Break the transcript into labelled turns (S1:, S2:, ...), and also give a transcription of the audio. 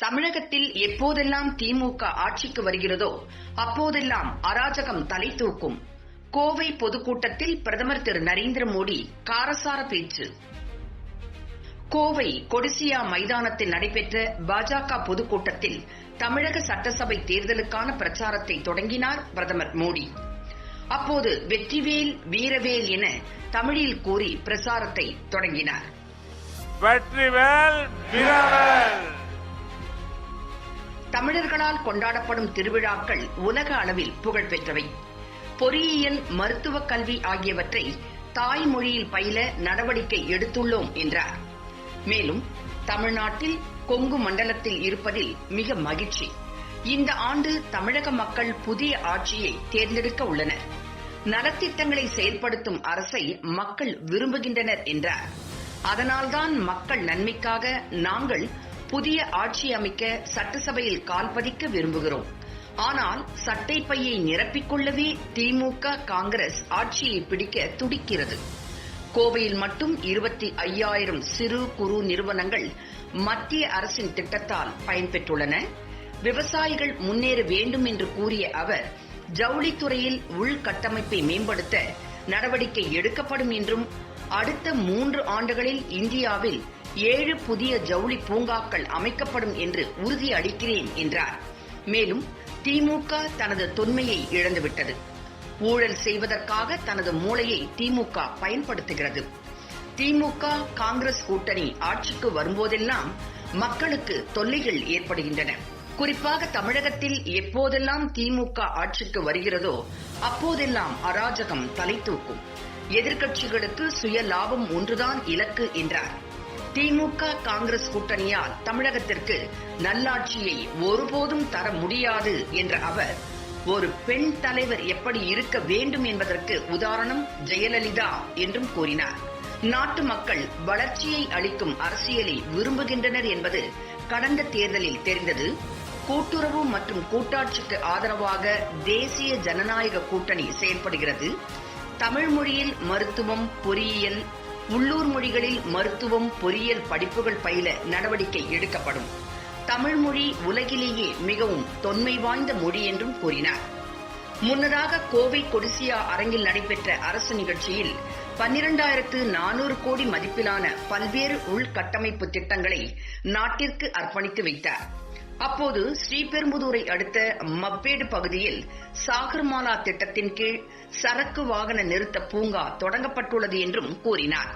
S1: தமிழகத்தில் எப்போதெல்லாம் திமுக ஆட்சிக்கு வருகிறதோ அப்போதெல்லாம் அராஜகம் தலை தூக்கும். கோவை பொதுக்கூட்டத்தில் பிரதமர் திரு நரேந்திர மோடி காரசார பேச்சு. கோவை கொடிசியா மைதானத்தில் நடைபெற்ற பாஜக பொதுக்கூட்டத்தில் தமிழக சட்டசபை தேர்தலுக்கான பிரச்சாரத்தை தொடங்கினார் பிரதமர் மோடி. அப்போது வெற்றிவேல் வீரவேல் என தமிழில் கூறி பிரச்சாரத்தை தொடங்கினார்.
S2: வெற்றிவேல் வீரவேல்!
S1: தமிழர்களால் கொண்டாடப்படும் திருவிழாக்கள் உலக அளவில் புகழ்பெற்றவை பொறியியல் மருத்துவக் கல்வி ஆகியவற்றை தாய்மொழியில் பயில நடவடிக்கை எடுத்துள்ளோம் என்றார். மேலும் தமிழ்நாட்டில் கொங்கு மண்டலத்தில் இருப்பதில் மிக மகிழ்ச்சி. இந்த ஆண்டு தமிழக மக்கள் புதிய ஆட்சியை தேர்ந்தெடுக்க உள்ளனர். நலத்திட்டங்களை செயல்படுத்தும் அரசை மக்கள் விரும்புகின்றனர் என்றார். அதனால்தான் மக்கள் நன்மைக்காக நாங்கள் புதிய ஆட்சி அமைக்க சட்டசபையில் கால் பதிக்க விரும்புகிறோம். ஆனால் சட்டை பையை நிரப்பிக்கொள்ளவே திமுக காங்கிரஸ் ஆட்சியை பிடிக்க துடிக்கிறது. கோவையில் மட்டும் இருபத்தி ஐயாயிரம் சிறு குறு நிறுவனங்கள் மத்திய அரசின் திட்டத்தால் பயன்பெற்றுள்ளன. விவசாயிகள் முன்னேற வேண்டும் என்று கூறிய அவர் ஜவுளித்துறையில் உள்கட்டமைப்பை மேம்படுத்த நடவடிக்கை எடுக்கப்படும் என்றும் அடுத்த மூன்று ஆண்டுகளில் இந்தியாவில் ஏழு புதிய ஜவுளி பூங்காக்கள் அமைக்கப்படும் என்று உறுதி அளிக்கிறேன் என்றார். மேலும் திமுக தனது தொன்மையை இழந்துவிட்டது. ஊழல் செய்வதற்காக தனது மூளையை திமுக பயன்படுத்துகிறது. திமுக காங்கிரஸ் கூட்டணி ஆட்சிக்கு வரும்போதெல்லாம் மக்களுக்கு தொல்லைகள் ஏற்படுகின்றன. குறிப்பாக தமிழகத்தில் எப்போதெல்லாம் திமுக ஆட்சிக்கு வருகிறதோ அப்போதெல்லாம் அராஜகம் தலை தூக்கும். எதிர்க்கட்சிகளுக்கு சுய லாபம் ஒன்றுதான் இலக்கு என்றார். திமுக காங்கிரஸ் கூட்டணியால் தமிழகத்திற்கு நல்லாட்சியை ஒருபோதும் தர முடியாது என்ற அவர் ஒரு பெண் தலைவர் எப்படி இருக்க வேண்டும் என்பதற்கு உதாரணம் ஜெயலலிதா என்றும் கூறினார். நாட்டு மக்கள் வளர்ச்சியை அளிக்கும் அரசியலை விரும்புகின்றனர் என்பது கடந்த தேர்தலில் தெரிந்தது. கூட்டுறவு மற்றும் கூட்டாட்சிக்கு ஆதரவாக தேசிய ஜனநாயக கூட்டணி செயல்படுகிறது. தமிழ் மொழியில் மருத்துவம் பொறியியல் உள்ளூர் மொழிகளில் மருத்துவம் பொறியியல் படிப்புகள் பயில நடவடிக்கை எடுக்கப்படும். தமிழ் மொழி உலகிலேயே மிகவும் தொன்மை வாய்ந்த மொழி என்றும் கூறினார். முன்னதாக கோவை கொடிசியா அரங்கில் நடைபெற்ற அரசு நிகழ்ச்சியில் பன்னிரண்டாயிரத்து நானூறு கோடி மதிப்பிலான பல்வேறு உள்கட்டமைப்பு திட்டங்களை நாட்டிற்கு அர்ப்பணித்து வைத்தார். அப்போது ஸ்ரீபெரும்புதூரை அடுத்த மப்பேடு பகுதியில் சாகர்மாலா திட்டத்தின் கீழ் சரக்கு வாகன நிறுத்த பூங்கா தொடங்கப்பட்டுள்ளது என்றும் கூறினார்.